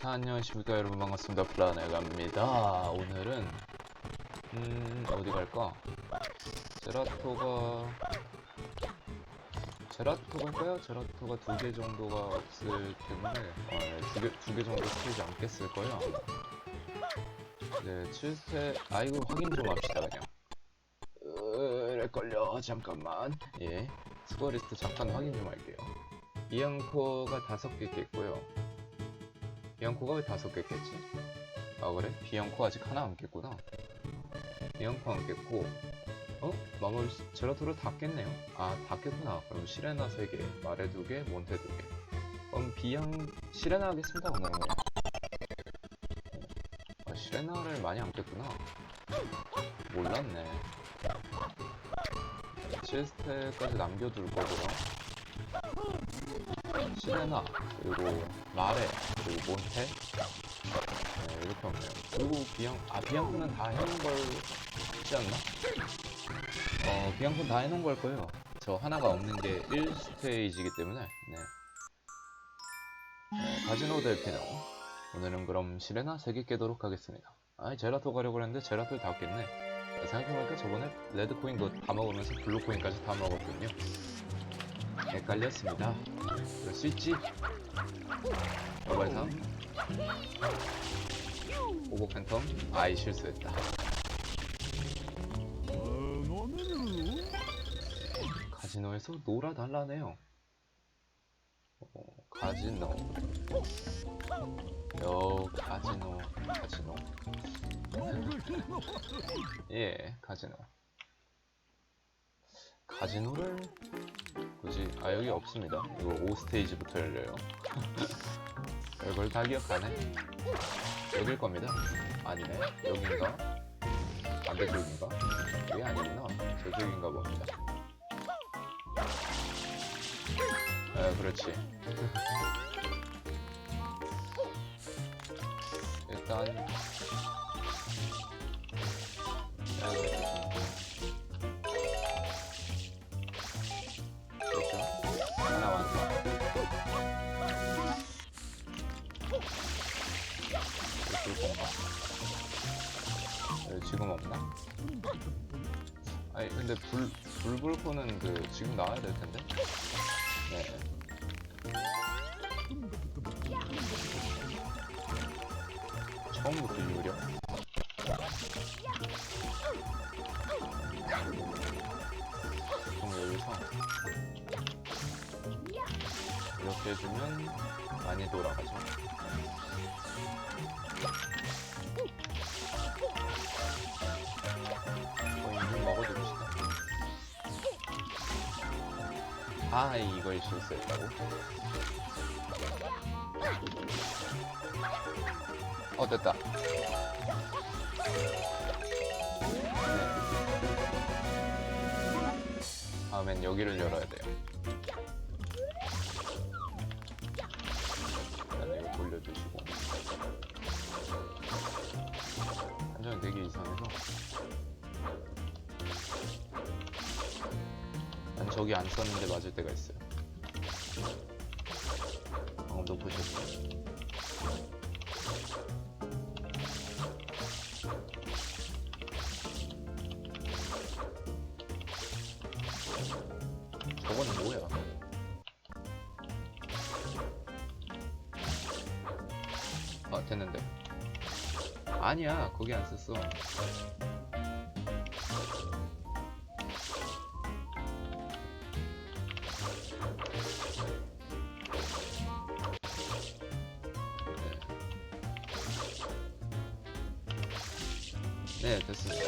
자, 안녕하십니까 여러분. 반갑습니다. 플라네가입니다. 오늘은 음 어디 갈까? 제라토가 제라토 갈까요? 제라토가 두 개 정도가 없을 텐데 아, 두개 두 개 정도 쓰지 않겠을 거예요. 네 7세 아 이거 확인 좀 합시다 그냥. 으 걸려 잠깐만 예 스코어리스트 잠깐 확인 좀 할게요 이앙코가 다섯 개 깼고요 비앙코가 왜 다섯 개 깼지? 아 그래? 비앙코 아직 하나 안 깼구나. 비앙코 안 깼고 어? 마물 제라토를 다 깼네요. 아다 깼구나. 그럼 시레나 3개 마레 2개 몬테 2개. 그럼 비앙 시레나 하겠습니다 오늘은 아, 시레나를 많이 안 깼구나. 몰랐네. 7스택까지 남겨둘 거고요 시레나 그리고 마레 그리고 몬테? 네, 이렇게 없네요. 그리고 비앙 아 비앙코는 다 해놓은 걸지 않나? 어 비앙코는 다 해놓은 걸 거예요. 저 하나가 없는 게 1스테이지이기 때문에 네. 네, 가지노 델피노 오늘은 그럼 시레나 3개 깨도록 하겠습니다. 아 제라토 가려고 했는데 제라토를 다 깼네. 생각해보니까 저번에 레드코인 그거 다 먹으면서 블루코인까지 다 먹었군요 헷갈렸습니다. 그럴 수 있지. 여발상 오고 팬텀? 아이 실수했다. 카지노에서 놀아달라네요. 어, 카지노. 요 카지노 카지노. 예 카지노 카지노를 굳이 아 여기 없습니다. 이거 5스테이지부터 열려요. 이걸 다 기억하네. 여길 겁니다. 아니네. 여긴가? 반대쪽인가? 이게 아니구나. 저쪽인가 봅니다. 아 그렇지. 일단 줄 건가? 여기 지금 없나? 아니 근데 불 불불포는 그 지금 나와야 될 텐데. 네. 처음부터 유료? 해주면 많이 돌아가죠. 거의 좀 먹어줍시다. 아, 이걸 실수했다고? 어, 됐다. 네. 다음엔 여기를 열어야 돼요. 이상해서. 난 저기 안 썼는데 맞을 때가 있어요. 방금도 보셨죠? 저건 뭐야? 아 됐는데 아니야. 거기 안 썼어. 네. 됐습니다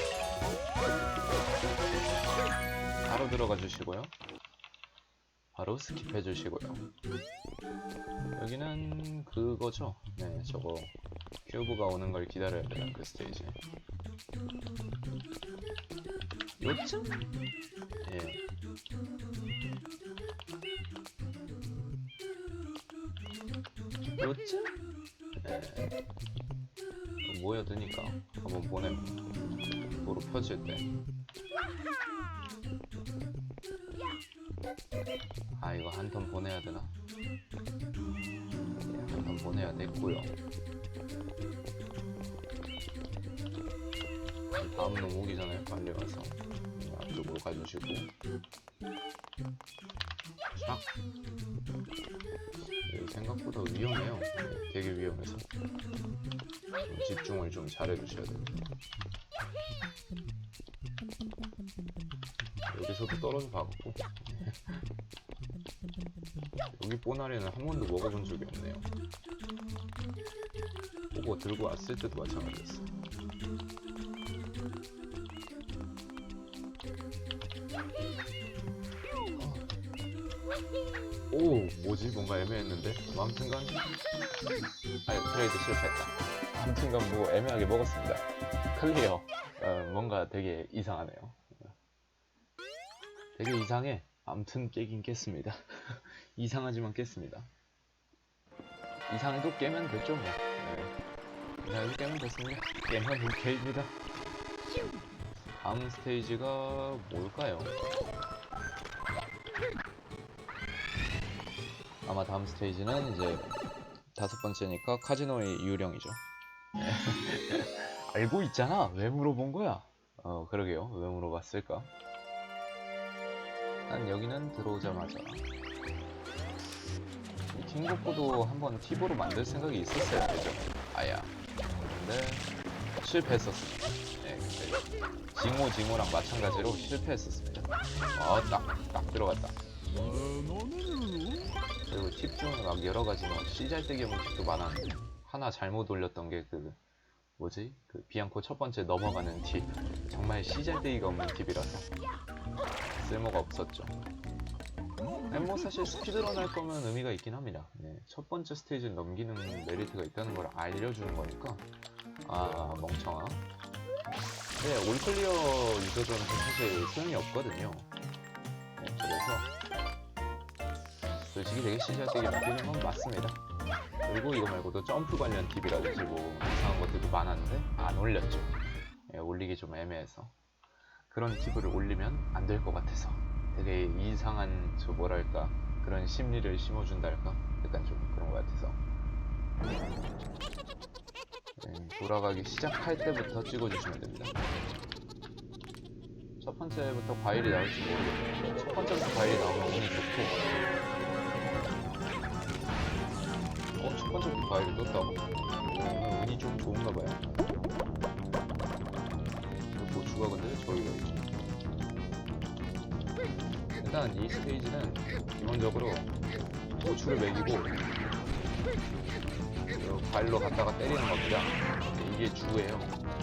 바로 들어가 주시고요. 바로 스킵해 주시고요. 여기는 그거죠? 네 저거 큐브가 오는 걸 기다려야 되는 그 스테이지 요쯤? 예 요쯤? 예그 모여드니까 한번 보내 도로 펴질 때 아 이거 한 턴 보내야 되나? 한턴 보내야 됐고요. 다음 전에 빨리 와서 앞쪽으로 가주시고 샥 여기 생각보다 위험해요. 네, 되게 위험해서 좀 집중을 좀 잘해주셔야 됩니다. 여기서도 떨어져 봐갖고 여기 뽀나리는 한 번도 먹어본 적이 없네요. 보고 들고 왔을 때도 마찬가지였어. 오, 뭐지? 뭔가 애매했는데? 뭐 아무튼간 아니, 트레이드 실패했다. 아무튼간 뭐 애매하게 먹었습니다. 클리어. 어, 뭔가 되게 이상하네요. 되게 이상해. 아무튼 깨긴 깼습니다. 이상하지만 깼습니다. 이상해도 깨면 됐죠 뭐. 네. 이상해도 깨면 됐습니다. 깨면 오케이입니다. 다음 스테이지가 뭘까요? 아마 다음 스테이지는 이제 다섯 번째니까 카지노의 유령이죠. 네. 알고 있잖아. 왜 물어본 거야? 어 그러게요. 왜 물어봤을까? 난 여기는 들어오자마자 이 킹고코도 한번 팁으로 만들 생각이 있었어요 예전에 아야 근데 실패했었습니다 네, 근데 징호 징호랑 마찬가지로 실패했었습니다 아딱 딱 들어갔다 그리고 팁 중에 막 여러 가지 뭐 씨잘데기 없는 팁도 많았는데 하나 잘못 올렸던 게 그 뭐지 그 비앙코 첫 번째 넘어가는 팁 정말 씨잘데기가 없는 팁이라서 쓸모가 없었죠. 아니, 뭐 사실 스피드런 할 거면 의미가 있긴 합니다. 네, 첫 번째 스테이지를 넘기는 메리트가 있다는 걸 알려주는 거니까 아 멍청아. 네, 올클리어 유저들한테 사실 소용이 없거든요. 네, 그래서 솔직히 되게 시시하게 느끼는 건 맞습니다. 그리고 이거 말고도 점프 관련 팁이라든지 뭐 이상한 것들도 많았는데 안 올렸죠. 네, 올리기 좀 애매해서. 그런 팁을 올리면 안 될 것 같아서 되게 이상한 저 뭐랄까 그런 심리를 심어준달까 약간 좀 그런 것 같아서 네, 돌아가기 시작할 때부터 찍어주시면 됩니다 첫 번째부터 과일이 나올지 모르겠네요 첫 번째부터 과일이 나오면 운이 좋고 어? 첫 번째부터 과일이 떴다고? 음, 운이 좀 좋은가 봐요 고추가 근데 저기가 있죠. 일단 이 스테이지는 기본적으로 먹이고 그 발로 갖다가 때리는 겁니다. 이게 주예요.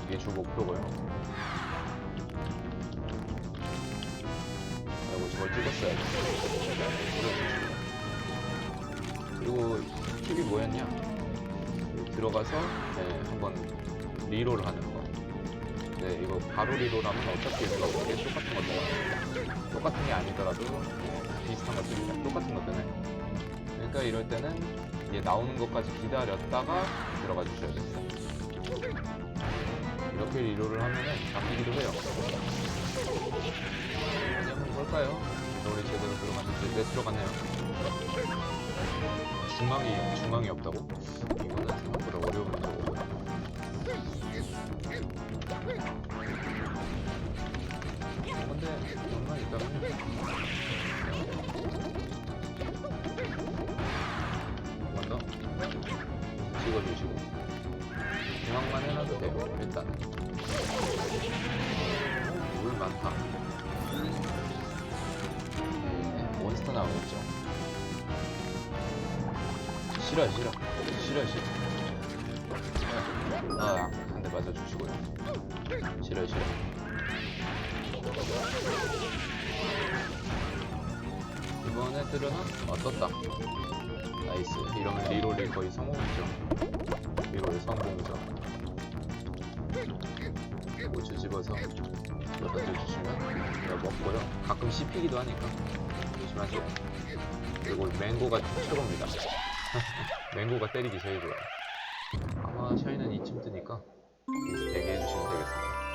이게 주 목표고요. 그리고 저걸 찍었어야지. 그리고 팁이 뭐였냐? 들어가서 네, 한번 리롤 하는 거. 네, 이거 바로 리로라면 어차피 얘네가 오게 똑같은 것들 똑같은 게 아니더라도 비슷한 것들이다. 똑같은 것들은. 그러니까 이럴 때는 이게 나오는 것까지 기다렸다가 들어가 주셔야 됩니다. 이렇게 리로를 하면은 잡히기도 해요. 어디 한번 볼까요? 리롤이 제대로 들어갔는지 네, 들어갔네요. 중앙이, 중앙이 없다고? 이거는 생각보다 어려운 문제고. 근데 얼마 있다면 더 찍어주시고. 중앙만 해놔도 돼요 일단. 오, 물 많다. 네, 몬스터 나오겠죠 싫어 싫어. 싫어 싫어. 아한 대 맞아 주시고요. 싫어 싫어. 이번에 뜨려나? 아 떴다? 나이스. 이러면 리롤이 거의 성공이죠. 리롤 성공이죠. 고추 집어서 이거 던져주시면 이거 먹고요. 가끔 씹히기도 하니까. 조심하세요. 그리고 맹고가 최고입니다 맹고가 때리기 제일 좋아요 아마 샤이는 이쯤 뜨니까 여기서 대기해 주시면 되겠습니다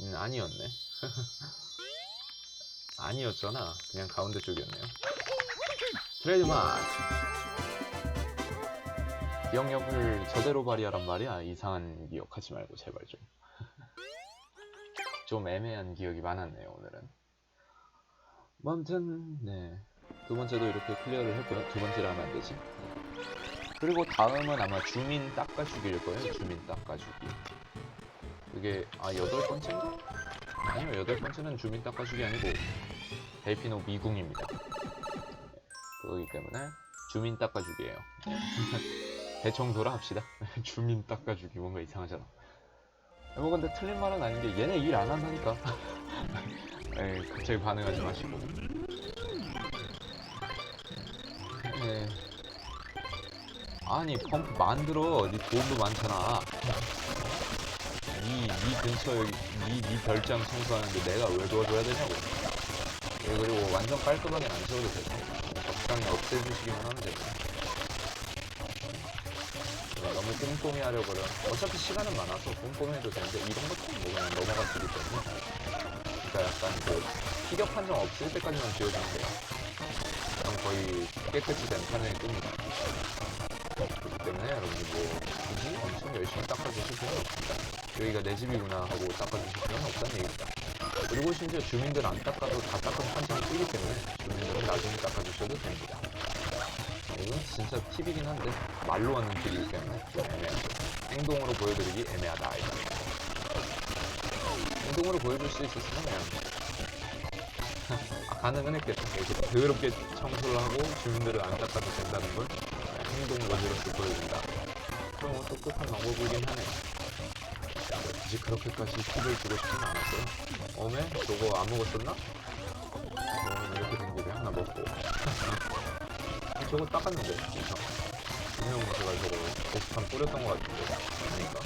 음, 아니었네. 아니었잖아. 그냥 가운데 쪽이었네요. 트레이드 마크. 기억력을 저대로 발휘하란 말이야. 이상한 기억하지 말고 제발 좀. 좀 애매한 기억이 많았네요 오늘은. 뭐 아무튼 네. 두 번째도 이렇게 클리어를 했고요. 두 번째로 하면 안 되지. 그리고 다음은 아마 주민 닦아주기일 거예요. 주민 닦아주기. 그게 아 여덟 번째인가? 아니요 여덟 번째는 주민 닦아주기 아니고 델피노 미궁입니다. 네, 그거기 때문에 주민 닦아주기예요. 대청소라 합시다. 주민 닦아주기 뭔가 이상하잖아. 뭐 근데 틀린 말은 아닌 게 얘네 일 안 한다니까. 에이, 갑자기 반응하지 마시고. 네. 아니 펌프 만들어. 네 돈도 많잖아. 니, 니 근처에 니, 니 별장 청소하는데 내가 왜 도와줘야 되냐고. 예, 그리고 완전 깔끔하게 안 지워도 되고 적당히 없애주시기만 하면 되고 네, 너무 꼼꼼히 하려고 그러면 어차피 시간은 많아서 꼼꼼히 해도 되는데 이런 것도 뭐 그냥 넘어가 주기 때문에 그러니까 약간 그 피격 판정 없을 때까지만 지워주면 돼요 거의 깨끗이 된 판정이 뜹니다 그렇기 때문에 여러분들 뭐 굳이 엄청 열심히 닦아주실 필요는 없습니다 여기가 내 집이구나 하고 닦아주실 필요는 없다는 얘기입니다 그리고 심지어 주민들 안 닦아도 다 닦은 판정이 뜨기 때문에 주민들은 나중에 닦아주셔도 됩니다. 이건 진짜 팁이긴 한데 말로 하는 팁이기 때문에 좀 애매하죠. 행동으로 보여드리기 애매하다 이거. 행동으로 보여줄 수 있었으면 그냥 아, 가능은 했겠다. 이렇게 더럽게 청소를 하고 주민들을 안 닦아도 된다는 걸 그냥 행동머리로서 보여준다. 그럼 뭐 똑똑한 방법이긴 하네. 굳이 그렇게까지 팁을 주고 싶지는 않았어요. 어메? 저거 안 먹었었나? 어, 이렇게 된 김에 하나 먹고. 저거 닦았는데. 분명 제가 저거 보스판 뿌렸던 것 같은데. 그러니까.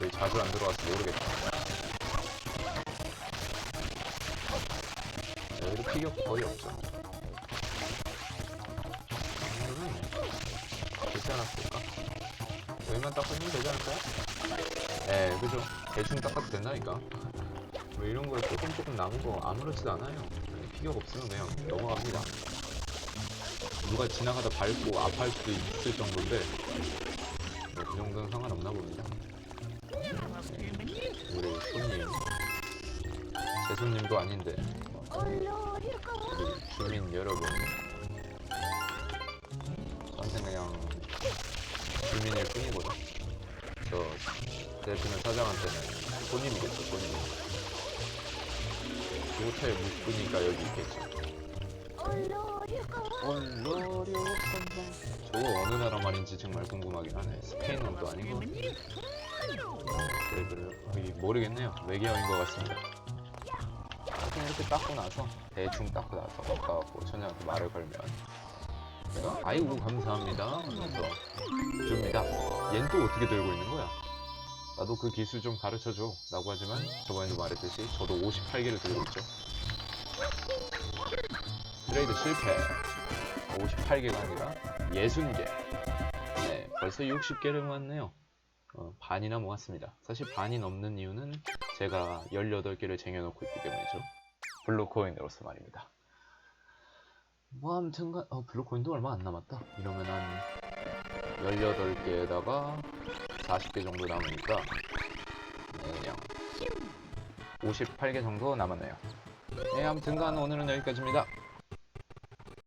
여기 자주 안 들어와서 모르겠다. 피격 거의 없죠. 오늘은 되지 않았을까? 여기만 닦으면 되지 않을까요? 네, 그죠. 대충 닦아도 된다니까. 뭐 이런 거에 조금 조금 남은 거 아무렇지도 않아요. 필요가 없으면 그냥 넘어갑니다. 누가 지나가다 밟고 아파할 수도 있을 정도인데 뭐 그 정도는 상관없나 봅니다. 네, 우리 손님 제 손님도 아닌데 우리 주민 여러분 저한테 그냥 주민일 뿐이거든. 저 대표는 사장한테는 손님이겠죠 손님. 호텔 묵으니까 여기 있겠죠. 선방. 저거 어느 나라 말인지 정말 궁금하긴 하네. 스페인어도 아니고. 그래 그래요. 여기 모르겠네요. 외계어인 것 같습니다. 하여튼 이렇게 닦고 나서 대충 닦고 나서 닦아갖고 천장한테 말을 걸면 내가 아이고 감사합니다. 하면서 줍니다. 얜 또 어떻게 들고 있는 거야? 나도 그 기술 좀 가르쳐줘 라고 하지만 저번에도 말했듯이 저도 58개를 들고 있죠. 트레이드 실패. 58개가 아니라 60개 네 벌써 60개를 모았네요. 어, 반이나 모았습니다. 사실 반이 넘는 이유는 제가 18개를 쟁여놓고 있기 때문이죠 블루코인으로서 말입니다 뭐 아무튼간 어, 블루코인도 얼마 안 남았다 이러면 한 18개에다가 40개 정도 남으니까 네, 그냥 58개 정도 남았네요. 네, 아무튼간 오늘은 여기까지입니다.